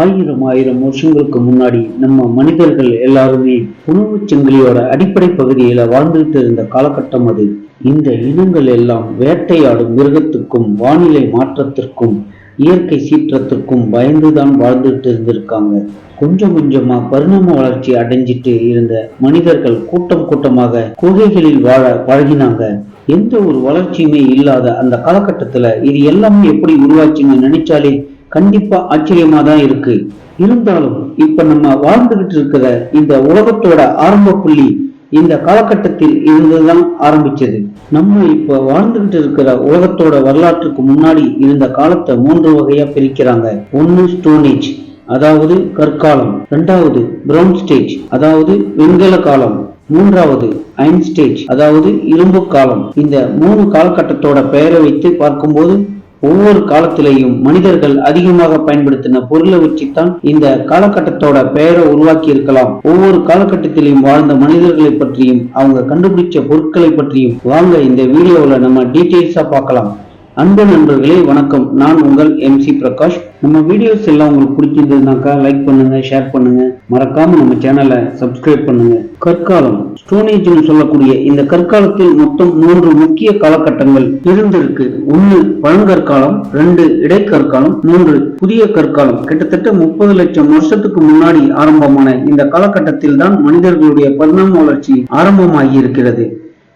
ஆயிரம் ஆயிரம் வருஷங்களுக்கு முன்னாடி நம்ம மனிதர்கள் எல்லாருமே உணவு சங்கிலியோட அடிப்படை பகுதியில வாழ்ந்துட்டு இருந்த காலகட்டம் அது. இந்த இனங்கள் எல்லாம் வேட்டையாடும் மிருகத்துக்கும் வானிலை மாற்றத்திற்கும் இயற்கை சீற்றத்திற்கும் பயந்துதான் வாழ்ந்துட்டு இருந்திருக்காங்க. கொஞ்சம் கொஞ்சமா பரிணாம வளர்ச்சி அடைஞ்சிட்டு இருந்த மனிதர்கள் கூட்டம் கூட்டமாக குகைகளில் வாழ பழகினாங்க. எந்த ஒரு வளர்ச்சியுமே இல்லாத அந்த காலகட்டத்துல இது எல்லாமே எப்படி உருவாச்சுன்னு நினைச்சாலே கண்டிப்பா ஆச்சரியமா தான் இருக்கு. இருந்தாலும் இப்ப நம்ம வாழ்ந்துகிட்டு இருக்கிற இந்த உலகத்தோட ஆரம்ப புள்ளி இந்த காலகட்டத்தில் இருந்துதான் ஆரம்பிச்சது. நம்ம இப்ப வாழ்ந்துகிட்டு இருக்கிற உலகத்தோட வரலாற்றுக்கு முன்னாடி இருந்த காலத்தை மூன்று வகையா பிரிக்கிறாங்க. ஒன்னு ஸ்டோனேஜ் அதாவது கற்காலம். இரண்டாவது பிரவுன் ஸ்டேஜ் அதாவது வெண்கல காலம். மூன்றாவது அயன் ஸ்டேஜ் அதாவது இரும்பு காலம். இந்த மூணு காலகட்டத்தோட பெயரை வைத்து பார்க்கும்போது ஒவ்வொரு காலத்திலையும் மனிதர்கள் அதிகமாக பயன்படுத்தின பொருளை வச்சுத்தான் இந்த காலகட்டத்தோட பெயரை உருவாக்கி இருக்கலாம் ஒவ்வொரு காலகட்டத்திலையும் வாழ்ந்த மனிதர்களை பற்றியும் அவங்க கண்டுபிடிச்ச பொருட்களை பற்றியும் வாங்க இந்த வீடியோவில் நம்ம டீட்டெயில்ஸா பார்க்கலாம். அன்பு நண்பர்களே வணக்கம். நான் உங்கள் எம் சி பிரகாஷ். நம்ம வீடியோஸ் எல்லாம் உங்களுக்கு பிடிச்சிருந்ததுனாக்கா லைக் பண்ணுங்க ஷேர் பண்ணுங்க. மறக்காம நம்ம சேனலை சப்ஸ்கிரைப் பண்ணுங்க. கற்காலம். ஸ்டோனேஜ்னு சொல்லக்கூடிய இந்த கற்காலத்தில் மொத்தம் மூன்று முக்கிய காலகட்டங்கள் இருந்திருக்கு. ஒன்னு பழங்கற்காலம் ரெண்டு இடைக்கற்காலம் மூன்று புதிய கற்காலம். கிட்டத்தட்ட முப்பது லட்சம் வருஷத்துக்கு முன்னாடி ஆரம்பமான இந்த காலகட்டத்தில் தான் மனிதர்களுடைய பரிணாம வளர்ச்சி ஆரம்பமாகி இருக்கிறது.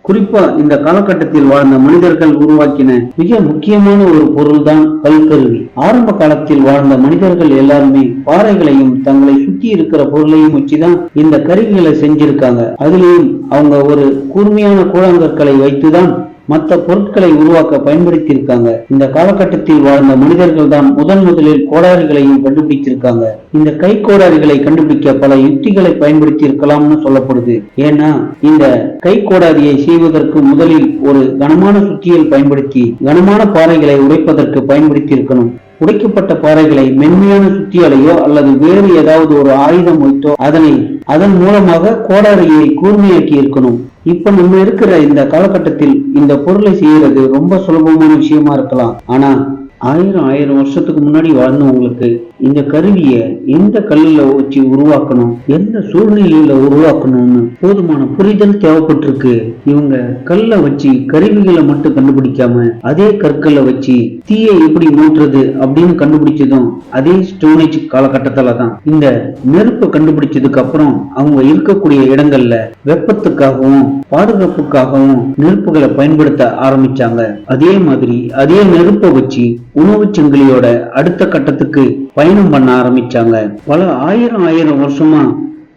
குறிப்பா இந்த காலகட்டத்தில் வாழ்ந்த மனிதர்கள் உருவாக்கின மிக முக்கியமான ஒரு பொருள் தான் கல்கருவி. ஆரம்ப காலத்தில் வாழ்ந்த மனிதர்கள் எல்லாருமே பாறைகளையும் தங்களை சுற்றி இருக்கிற பொருளையும் வச்சுதான் இந்த கருவிகளை செஞ்சிருக்காங்க. அதுலேயும் அவங்க ஒரு கூர்மையான கூழாங்கற்களை வைத்துதான் மற்ற பொருட்களை உருவாக்க பயன்படுத்தியிருக்காங்க. இந்த காலகட்டத்தில் வாழ்ந்த மனிதர்கள் தான் முதன் முதலில் கோடாரிகளையும் கண்டுபிடிச்சிருக்காங்க. இந்த கை கோடாரிகளை கண்டுபிடிக்க பல யுக்திகளை பயன்படுத்தி இருக்கலாம்னு சொல்லப்படுது. ஏன்னா இந்த கை கோடாரியை செய்வதற்கு முதலில் ஒரு கனமான சுத்தியல் பயன்படுத்தி கனமான பாறைகளை உடைப்பதற்கு பயன்படுத்தி இருக்கணும் உடைக்கப்பட்ட பாறைகளை மென்மையான சுத்தியாலையோ அல்லது வேறு ஏதாவது ஒரு ஆயுதம் வைத்தோ அதனை அதன் மூலமாக கோடாரியை கூர்மையாக்கி இருக்கணும். இப்ப நம்ம இருக்கிற இந்த காலகட்டத்தில் இந்த பொருளை செய்யறது ரொம்ப சுலபமான விஷயமா இருக்கலாம். ஆனா ஆயிரம் ஆயிரம் வருஷத்துக்கு முன்னாடி வாழ்ந்தவங்களுக்கு இந்த கருவியை எந்த கல்லுல வச்சு உருவாக்கணும்? எந்த சூழ்நிலையில உருவாக்கணும்னு போதுமான புரிதல் தேவைப்பட்டிருக்கு. இவங்க கல்லை வச்சு கருவிகளை மட்டும் கண்டுபிடிக்காம அதே கற்களை வச்சு தீயை எப்படி மூட்டுறது அப்படின்னு கண்டுபிடிச்சதும் அதே ஸ்டோனேஜ் காலகட்டத்தில் தான். இந்த நெருப்பை கண்டுபிடிச்சதுக்கு அப்புறம் அவங்க இருக்கக்கூடிய இடங்கள்ல வெப்பத்துக்காகவும் பாதுகாப்புக்காகவும் நெருப்புகளை பயன்படுத்த ஆரம்பிச்சாங்க. அதே மாதிரி அதே நெருப்பை வச்சு உணவு சங்கிலியோட அடுத்த கட்டத்துக்கு பயணம் பண்ண ஆரம்பிச்சாங்க. பல ஆயிரம் ஆயிரம் வருஷமா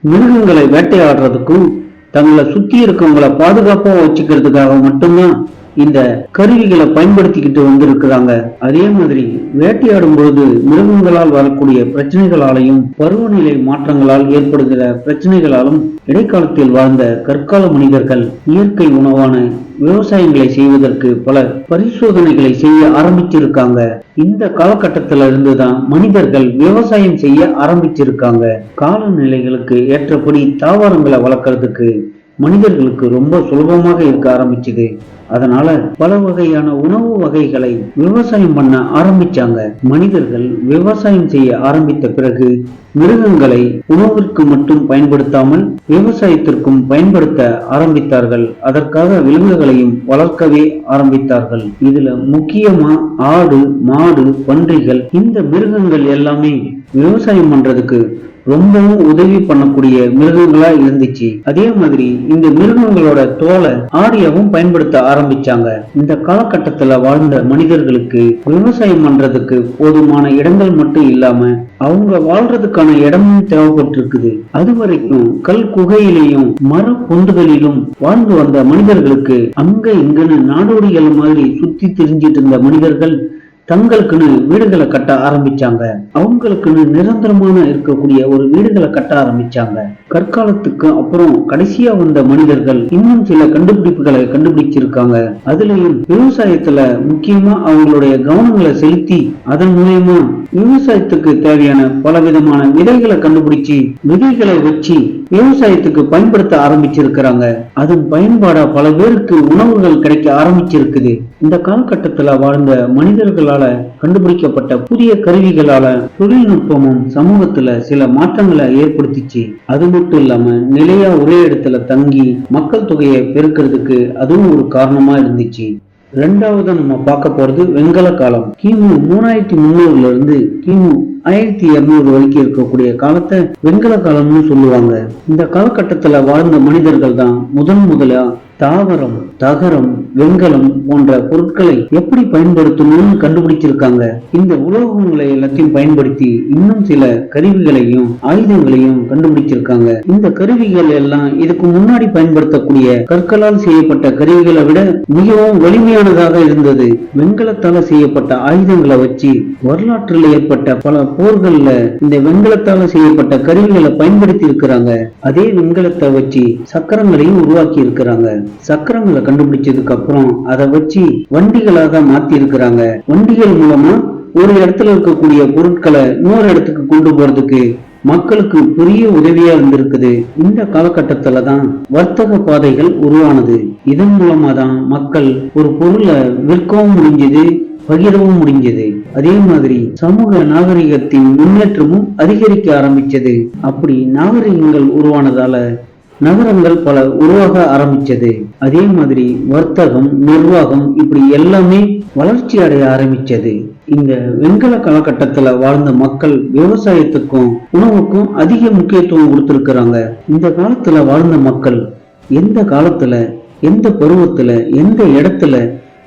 மிருகங்களை வேட்டையாடுறதுக்கும் தங்களை சுத்தி இருக்கவங்களை பாதுகாப்பா வச்சுக்கிறதுக்காக மட்டும்தான் இந்த கருவிகளை பயன்படுத்திக்கிட்டு வந்திருக்கிறாங்க. அதே மாதிரி வேட்டையாடும் பொழுது மிருகங்களால் வரக்கூடிய பிரச்சனைகளாலையும் பருவநிலை மாற்றங்களால் ஏற்படுகிற பிரச்சனைகளாலும் இடைக்காலத்தில் வாழ்ந்த கற்கால மனிதர்கள் இயற்கை உணவான விவசாயங்களை செய்வதற்கு பல பரிசோதனைகளை செய்ய ஆரம்பிச்சிருக்காங்க. இந்த காலகட்டத்தில இருந்துதான் மனிதர்கள் விவசாயம் செய்ய ஆரம்பிச்சிருக்காங்க. காலநிலைகளுக்கு ஏற்றபடி தாவரங்களை வளர்க்கறதுக்கு மனிதர்களுக்கு ரொம்ப சுலபமாக இருக்க ஆரம்பிச்சது. அதனால பல வகையான உணவு வகைகளை விவசாயம் பண்ண ஆரம்பிச்சாங்க. மனிதர்கள் விவசாயம் செய்ய ஆரம்பித்த பிறகு மிருகங்களை உணவிற்கு மட்டும் பயன்படுத்தாமல் விவசாயத்திற்கும் பயன்படுத்த ஆரம்பித்தார்கள். அதற்காக விலங்குகளையும் வளர்க்கவே ஆரம்பித்தார்கள். இதுல முக்கியமா ஆடு மாடு பன்றிகள் இந்த மிருகங்கள் எல்லாமே விவசாயம் பண்றதுக்கு ரொம்பவும் உதவி பண்ணக்கூடிய மிருகங்களா இருந்துச்சு. அதே மாதிரி இந்த மிருகங்களோட தோலை ஆரியாவும் பயன்படுத்த ஆரம்பிச்சாங்க. இந்த காலகட்டத்துல வாழ்ந்த மனிதர்களுக்கு விவசாயம் பண்றதுக்கு போதுமான இடங்கள் மட்டும் இல்லாம அவங்க வாழ்றதுக்கான இடமும் தேவைப்பட்டிருக்குது. அது வரைக்கும் கல் குகையிலையும் மர பொந்துகளிலும் வாழ்ந்து வந்த மனிதர்களுக்கு அங்க இங்கன்னு நாடோடிகள் மாதிரி சுத்தி தெரிஞ்சிட்டு இருந்த மனிதர்கள் தங்களுக்குன்னு வீடுகளை கட்ட ஆரம்பிச்சாங்க. அவங்களுக்குன்னு நிரந்தரமான இருக்கக்கூடிய ஒரு வீடுகளை கட்ட ஆரம்பிச்சாங்க. கற்காலத்துக்கு அப்புறம் கடைசியா வந்த மனிதர்கள் இன்னும் சில கண்டுபிடிப்புகளை கண்டுபிடிச்சிருக்காங்க. அதுலயும் விவசாயத்துல முக்கியமா அவங்களுடைய கவனங்களை செலுத்தி அதன் மூலயமா விவசாயத்துக்கு தேவையான பல விதமான விதைகளை கண்டுபிடிச்சு விதைகளை வச்சு விவசாயத்துக்கு பயன்படுத்த ஆரம்பிச்சிருக்கிறாங்க. அதன் பயன்பாடா பல பேருக்கு உணவுகள் கிடைக்க ஆரம்பிச்சிருக்குது. இந்த காலகட்டத்துல வாழ்ந்த மனிதர்களால கண்டுபிடிக்கப்பட்ட புதிய கருவிகளால தொழில்நுட்பமும் சமூகத்துல சில மாற்றங்களை ஏற்படுத்திச்சு. அது மட்டும் இல்லாம நிலையா ஒரே இடத்துல தங்கி மக்கள் தொகையை பெருக்கிறதுக்கு அதுவும் ஒரு காரணமா இருந்துச்சு. ரெண்டாவது நம்ம பார்க்க போறது வெண்கல காலம். கிமு மூணாயிரத்தி முன்னூறுல இருந்து கிமு ஆயிரத்தி இருநூறு வரைக்கும் இருக்கக்கூடிய காலத்தை வெண்கல காலம்னு சொல்லுவாங்க. இந்த காலகட்டத்துல வாழ்ந்த மனிதர்கள் தான் முதன் முதலா தாவரம். தகரம் வெண்கலம் போன்ற பொருட்களை எப்படி பயன்படுத்தணும்னு கண்டுபிடிச்சிருக்காங்க. இந்த உலோகங்களை எல்லாத்தையும் பயன்படுத்தி இன்னும் சில கருவிகளையும் ஆயுதங்களையும் கண்டுபிடிச்சிருக்காங்க. இந்த கருவிகள் எல்லாம் இதுக்கு முன்னாடி பயன்படுத்தக்கூடிய கற்களால் செய்யப்பட்ட கருவிகளை விட மிகவும் வலிமையானதாக இருந்தது. வெண்கலத்தால செய்யப்பட்ட ஆயுதங்களை வச்சு வரலாற்றில் ஏற்பட்ட பல போர்கள்ல இந்த வெண்கலத்தால செய்யப்பட்ட கருவிகளை பயன்படுத்தி இருக்கிறாங்க அதே வெண்கலத்தை வச்சு சக்கரங்களையும் உருவாக்கி இருக்கிறாங்க சக்கரங்களை கண்டுபிடிச்சதுக்கு அப்புறம் அதை வச்சு வண்டிகளாக மாத்தி இருக்கிறாங்க வண்டிகள் மூலமா ஒரு இடத்துல இருக்கக்கூடிய பொருட்களை இன்னொரு இடத்துக்கு கொண்டு போறதுக்கு மக்களுக்கு பெரிய உதவியா இருந்திருக்குது. இந்த காலகட்டத்துல தான் வர்த்தக பாதைகள் உருவானது. இதன் மூலமா தான் மக்கள் ஒரு பொருளை விற்கவும் முடிஞ்சது பகிரவும் முடிஞ்சது. அதே மாதிரி சமூக நாகரிகத்தின் முன்னேற்றமும் அதிகரிக்க ஆரம்பிச்சது. அப்படி நாகரிகங்கள் உருவானதால நகரங்கள் பல உருவாக ஆரம்பிச்சது. அதே மாதிரி வர்த்தகம் நிர்வாகம் இப்படி எல்லாமே வளர்ச்சி அடைய ஆரம்பிச்சது. இந்த வெண்கல காலகட்டத்துல வாழ்ந்த மக்கள் விவசாயத்துக்கும் உணவுக்கும் அதிக முக்கியத்துவம் கொடுத்திருக்கிறாங்க. இந்த காலத்துல வாழ்ந்த மக்கள் எந்த காலத்துல எந்த பருவத்துல எந்த இடத்துல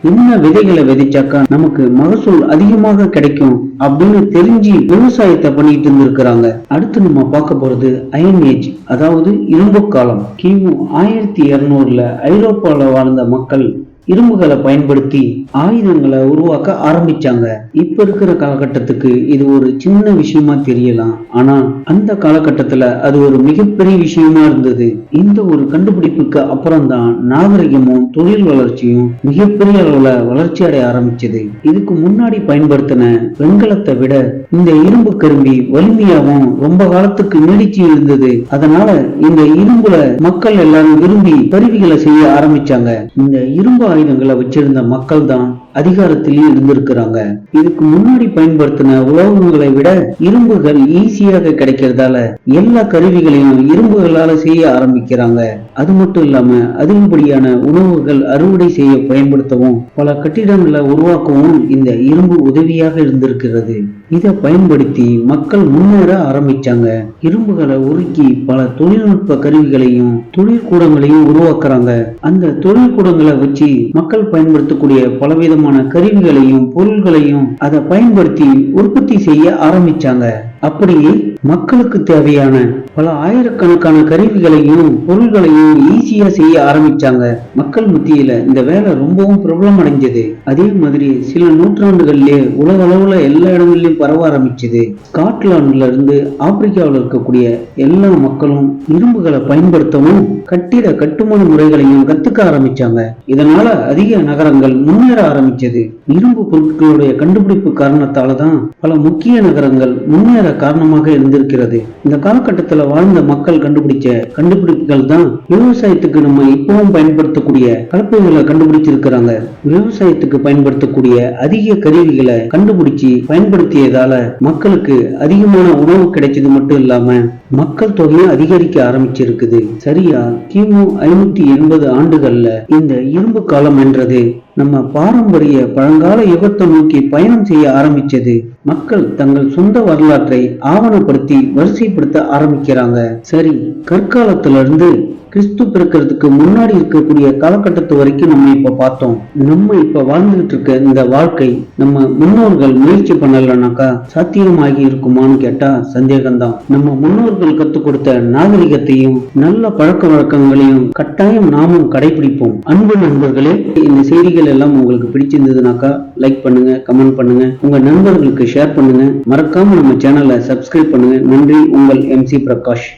என்ன விதைகளை விதைச்சாக்கா நமக்கு மகசூல் அதிகமாக கிடைக்கும் அப்படின்னு தெரிஞ்சு விவசாயத்தை பண்ணிட்டு இருந்திருக்கிறாங்க. அடுத்து நம்ம பார்க்க போறது அயன் ஏஜ் அதாவது இரும்பு காலம். கிமு ஆயிரத்தி இருநூறுல ஐரோப்பால வாழ்ந்த மக்கள் இரும்புகளை பயன்படுத்தி ஆயுதங்களை உருவாக்க ஆரம்பிச்சாங்க. இப்ப இருக்கிற காலகட்டத்துக்கு இது ஒரு சின்ன விஷயமா தெரியலாம். ஆனா அந்த காலகட்டத்துல அது ஒரு மிகப்பெரிய விஷயமா இருந்தது. இந்த ஒரு கண்டுபிடிப்புக்கு அப்புறம் தான் நாகரிகமும் தொழில் வளர்ச்சியும் மிகப்பெரிய அளவுல வளர்ச்சி அடைய ஆரம்பிச்சது. இதுக்கு முன்னாடி பயன்படுத்தின வெண்கலத்தை விட இந்த இரும்பு கரும்பி வலிமையாகவும் ரொம்ப காலத்துக்கு நீடிச்சு இருந்தது. அதனால இந்த இரும்புல மக்கள் எல்லாரும் விரும்பி கருவிகளை செய்ய ஆரம்பிச்சாங்க. இந்த இரும்பு ஆயுதங்களை வச்சிருந்த மக்கள் தான் அதிகாரத்திலேயே இருந்திருக்கிறாங்க. இதுக்கு முன்னாடி பயன்படுத்தின உலோகங்களை விட இரும்புகள் ஈஸியாக கிடைக்கிறதால எல்லா கருவிகளையும் இரும்புகளால செய்ய ஆரம்பிக்கிறாங்க. அது மட்டும் இல்லாம அதிகப்படியான உணவுகள் அறுவடை செய்ய பயன்படுத்தவும் பல கட்டிடங்களை உருவாக்கவும் இந்த இரும்பு உதவியாக இருந்திருக்கிறது. இதை பயன்படுத்தி மக்கள் முன்னேற ஆரம்பிச்சாங்க. இரும்புகளை உருக்கி பல தொழில்நுட்ப கருவிகளையும் தொழிற்கூடங்களையும் உருவாக்குறாங்க. அந்த தொழிற்கூடங்களை வச்சு மக்கள் பயன்படுத்தக்கூடிய பலவிதமான கருவிகளையும் பொருள்களையும் அதை பயன்படுத்தி உற்பத்தி செய்ய ஆரம்பிச்சாங்க. அப்படியே மக்களுக்கு தேவையான பல ஆயிரக்கணக்கான கருவிகளையும் பொருள்களையும் ஈஸியா செய்ய ஆரம்பிச்சாங்க. மக்கள் மத்தியில இந்த வேலை ரொம்பவும் பிரபலம் அடைஞ்சது அதே மாதிரி சில நூற்றாண்டுகள்லயே உலக அளவுல எல்லா இடங்கள்லயும் பரவ ஆரம்பிச்சது. ஸ்காட்லாந்துல இருந்து ஆப்பிரிக்காவில் இருக்கக்கூடிய எல்லா மக்களும் இரும்புகளை பயன்படுத்தவும் கட்டிட கட்டுமான முறைகளையும் கத்துக்க ஆரம்பிச்சாங்க. இதனால அதிக நகரங்கள் முன்னேற ஆரம்பிச்சது. இரும்பு பொருட்களுடைய கண்டுபிடிப்பு காரணத்தால தான் பல முக்கிய நகரங்கள் முன்னேற காரணமாக இருந்திருக்கிறது. இந்த காலகட்டத்துல வாழ்ந்த மக்கள் கண்டுபிடிச்ச கண்டுபிடிப்புகள் தான் விவசாயத்துக்கு நம்ம இப்பவும் பயன்படுத்தக்கூடிய கலப்பைகளை கண்டுபிடிச்சிருக்கிறாங்க. விவசாயத்துக்கு பயன்படுத்தக்கூடிய அதிக கருவிகளை கண்டுபிடிச்சு பயன்படுத்தியதால மக்களுக்கு அதிகமான உணவு கிடைச்சது மட்டும் இல்லாம மக்கள் தொகையும் அதிகரிக்க ஆரம்பிச்சிருக்குது. சரியா? கிமு ஐநூத்தி எண்பது ஆண்டுகள்ல இந்த இரும்பு காலம் என்றது நம்ம பாரம்பரிய பழங்கால யுகத்தை நோக்கி பயணம் செய்ய ஆரம்பிச்சது. மக்கள் தங்கள் சொந்த வரலாற்றை ஆவணப்படுத்தி வரிசைப்படுத்த ஆரம்பிக்கிறாங்க. சரி கற்காலத்துல இருந்து கிறிஸ்து பிறக்கிறதுக்கு முன்னாடி இருக்கக்கூடிய காலகட்டத்து வரைக்கும் நம்ம இப்ப பார்த்தோம். நம்ம இப்ப வாழ்ந்துகிட்டு இருக்க இந்த வாழ்க்கை நம்ம முன்னோர்கள் முயற்சி பண்ணலனாக்கா சாத்தியமாகி இருக்குமான்னு கேட்டா சந்தேகம்தான். நம்ம முன்னோர்கள் கத்துக் கொடுத்த நாகரிகத்தையும் நல்ல பழக்க வழக்கங்களையும் கட்டாயம் நாமும் கடைபிடிப்போம். அன்பு நண்பர்களே இந்த செய்திகள் எல்லாம் உங்களுக்கு பிடிச்சிருந்ததுனாக்கா லைக் பண்ணுங்க கமெண்ட் பண்ணுங்க. உங்க நண்பர்களுக்கு ஷேர் பண்ணுங்க. மறக்காம நம்ம சேனலை சப்ஸ்கிரைப் பண்ணுங்க. நன்றி உங்கள் எம் சி பிரகாஷ்.